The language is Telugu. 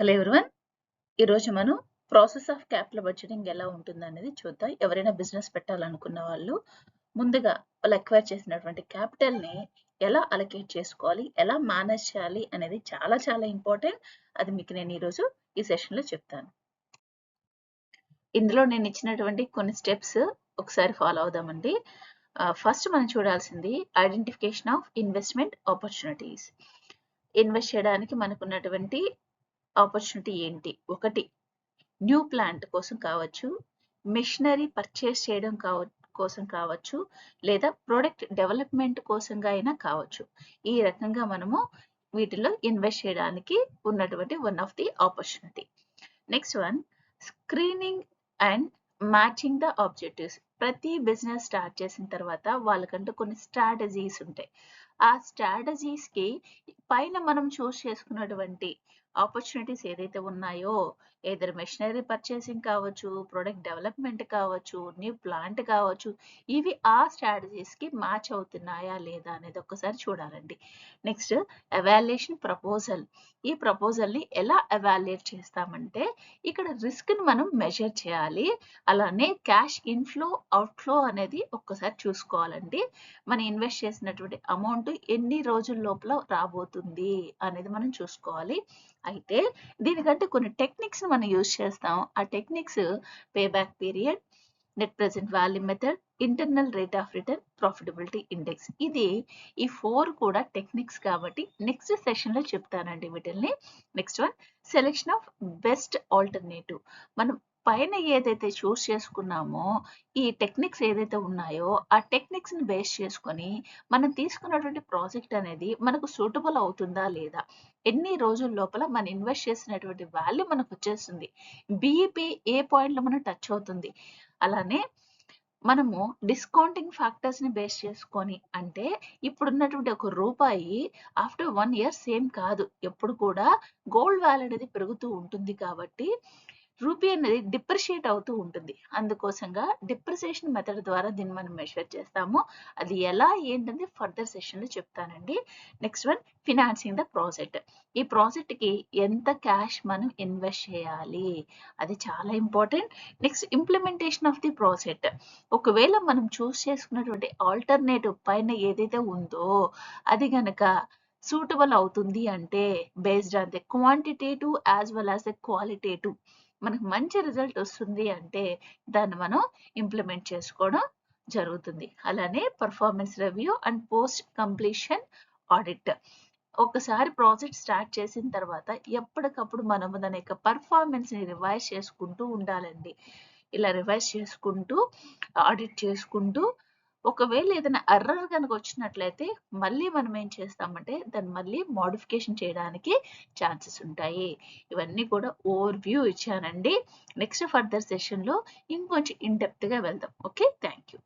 హలో ఎవరివన్ ఈరోజు మనం ప్రాసెస్ ఆఫ్ క్యాపిటల్ బడ్జెటింగ్ ఎలా ఉంటుంది అనేది చూద్దాం. ఎవరైనా బిజినెస్ పెట్టాలనుకున్న వాళ్ళు ముందుగా వాళ్ళు అక్వైర్ చేసినటువంటి క్యాపిటల్ని ఎలా అలొకేట్ చేసుకోవాలి ఎలా మేనేజ్ చేయాలి అనేది చాలా చాలా ఇంపార్టెంట్ అది మీకు నేను ఈరోజు ఈ సెషన్లో చెప్తాను. ఇందులో నేను ఇచ్చినటువంటి కొన్ని స్టెప్స్ ఒకసారి ఫాలో అవుదామండి. ఫస్ట్ మనం చూడాల్సింది identification of investment opportunities invest చేయడానికి మనకున్నటువంటి ఆపర్చునిటీ ఏంటి? ఒకటి న్యూ ప్లాంట్ కోసం కావచ్చు మిషనరీ పర్చేస్ చేయడం కావ కోసం కావచ్చు లేదా ప్రోడక్ట్ డెవలప్మెంట్ కోసంగా అయినా కావచ్చు. ఈ రకంగా మనము వీటిలో ఇన్వెస్ట్ చేయడానికి ఉన్నటువంటి one of the opportunity next one screening and matching the objectives ప్రతి బిజినెస్ స్టార్ట్ చేసిన తర్వాత వాళ్ళకంటూ కొన్ని స్ట్రాటజీస్ ఉంటాయి. ఆ స్ట్రాటజీస్కి పైన మనం చూస్ చేసుకున్నటువంటి ఆపర్చునిటీస్ ఏదైతే ఉన్నాయో ఏదైనా మెషినరీ పర్చేసింగ్ కావచ్చు ప్రొడక్ట్ డెవలప్మెంట్ కావచ్చు న్యూ ప్లాంట్ కావచ్చు ఇవి ఆ స్ట్రాటజీస్కి మ్యాచ్ అవుతున్నాయా లేదా అనేది ఒక్కసారి చూడాలండి. Next evaluation proposal. ఈ ప్రపోజల్ని ఎలా ఎవాల్యుయేట్ చేస్తామంటే ఇక్కడ రిస్క్ని మనం మెజర్ చేయాలి. అలానే క్యాష్ ఇన్ఫ్లో అవుట్ఫ్లో అనేది ఒక్కసారి చూసుకోవాలండి. మనం ఇన్వెస్ట్ చేసినటువంటి అమౌంట్ ఎన్ని రోజుల లోపల రాబోతుంది అనేది మనం చూసుకోవాలి. అయితే దీనికంటే కొన్ని టెక్నిక్స్ మనం యూజ్ చేస్తాం. ఆ techniques pay back period net present value method internal rate of return profitability index. ఇది ఈ ఫోర్ కూడా టెక్నిక్స్ కాబట్టి నెక్స్ట్ సెషన్లో చెప్తానండి వీటిల్ని. Next one selection of best alternative. మనం పైన ఏదైతే చూస్ చేసుకున్నామో ఈ టెక్నిక్స్ ఏదైతే ఉన్నాయో ఆ టెక్నిక్స్ని బేస్ చేసుకొని మనం తీసుకున్నటువంటి ప్రాజెక్ట్ అనేది మనకు సూటబుల్ అవుతుందా లేదా? ఎన్ని రోజుల లోపల మనం ఇన్వెస్ట్ చేసినటువంటి వాల్యూ మనకు వచ్చేస్తుంది? బీఈపీ ఏ పాయింట్లో మనం టచ్ అవుతుంది? అలానే మనము డిస్కౌంటింగ్ ఫ్యాక్టర్స్ని బేస్ చేసుకొని అంటే ఇప్పుడున్నటువంటి ఒక రూపాయి ఆఫ్టర్ వన్ ఇయర్ సేమ్ కాదు. ఎప్పుడు కూడా గోల్డ్ వాల్యూ అనేది పెరుగుతూ ఉంటుంది కాబట్టి రూపీ అనేది డిప్రిషియేట్ అవుతూ ఉంటుంది. అందుకోసంగా డిప్రిసియేషన్ మెథడ్ ద్వారా దీన్ని మనం మెషర్ చేస్తాము. అది ఎలా ఏంటంటే ఫర్దర్ సెషన్లో చెప్తానండి. Next one financing the project. ఈ ప్రాజెక్ట్కి ఎంత క్యాష్ మనం ఇన్వెస్ట్ చేయాలి? అది చాలా important. Next implementation of the project. ఒకవేళ మనం చూస్ చేసుకున్నటువంటి ఆల్టర్నేటివ్ పైన ఏదైతే ఉందో అది గనక సూటబుల్ అవుతుంది అంటే based on the quantitative as well as the qualitative. మనకు మంచి రిజల్ట్ వస్తుంది అంటే దాన్ని మనం ఇంప్లిమెంట్ చేసుకోవడం జరుగుతుంది. అలానే performance review and post completion audit. ఒకసారి ప్రాజెక్ట్ స్టార్ట్ చేసిన తర్వాత ఎప్పటికప్పుడు మనము దాని యొక్క పర్ఫార్మెన్స్ని రివైజ్ చేసుకుంటూ ఉండాలండి. ఇలా రివైజ్ చేసుకుంటూ ఆడిట్ చేసుకుంటూ ఒకవేళ ఏదైనా ఎర్రర్ కనుక వచ్చినట్లయితే మళ్ళీ మనం ఏం చేస్తామంటే దాన్ని మళ్ళీ మోడిఫికేషన్ చేయడానికి ఛాన్సెస్ ఉంటాయి. ఇవన్నీ కూడా ఓవర్ వ్యూ ఇచ్చానండి. నెక్స్ట్ ఫర్దర్ సెషన్లో ఇంకొంచెం ఇన్గా వెళ్దాం. ఓకే? Thank you